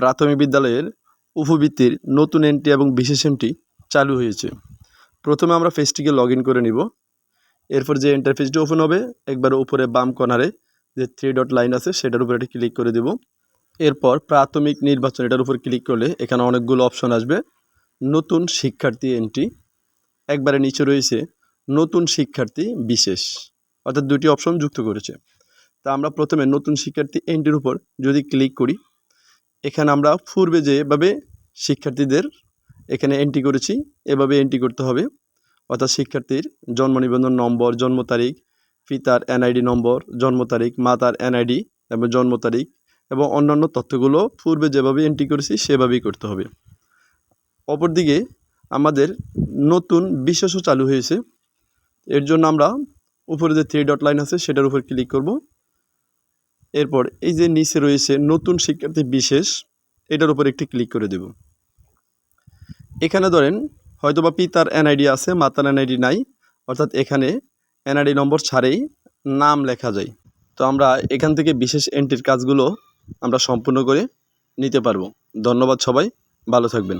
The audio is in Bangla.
প্রাথমিক বিদ্যালয়ের উপবৃত্তির নতুন এন্ট্রি এবং বিশেষ এন্ট্রি চালু হয়েছে। প্রথমে আমরা ফেসটিকে লগ করে নিব। এরপর যে ইন্টারফেসটি ওপেন হবে, একবার উপরে বাম কর্নারে যে থ্রি ডট লাইন আছে, সেটার উপরে এটি ক্লিক করে দেব। এরপর প্রাথমিক নির্বাচন, এটার উপর ক্লিক করলে এখানে অনেকগুলো অপশন আসবে। নতুন শিক্ষার্থী এন্ট্রি একবারে নিচে রয়েছে নতুন শিক্ষার্থী বিশেষ, অর্থাৎ দুটি অপশন যুক্ত করেছে। তা আমরা প্রথমে নতুন শিক্ষার্থী এন্ট্রির উপর যদি ক্লিক করি এখানে আমরা পূর্বে যেভাবে শিক্ষার্থীদের এখানে এন্ট্রি করেছি, এভাবে এন্ট্রি করতে হবে। অর্থাৎ শিক্ষার্থীর জন্ম নিবন্ধন নম্বর, জন্ম তারিখ, পিতার এনআইডি নম্বর, জন্ম তারিখ, মাতার এনআইডি এবং জন্ম তারিখ এবং অন্যান্য তথ্যগুলো পূর্বে যেভাবে এন্ট্রি করেছি, সেভাবেই করতে হবে। অপরদিকে আমাদের নতুন বিশেষও চালু হয়েছে। এর জন্য আমরা উপরে যে থ্রি ডট লাইন আছে, সেটার উপর ক্লিক করব। এরপর এই যে নিচে রয়েছে নতুন শিক্ষার্থী বিশেষ, এটার উপর একটি ক্লিক করে দেব। এখানে ধরেন, হয়তোবা পিতার এনআইডি আছে, মাতার এনআইডি নাই, অর্থাৎ এখানে এনআইডি নম্বর ছাড়েই নাম লেখা যায়। তো আমরা এখান থেকে বিশেষ এন্ট্রির কাজগুলো আমরা সম্পূর্ণ করে নিতে পারব। ধন্যবাদ সবাই, ভালো থাকবেন।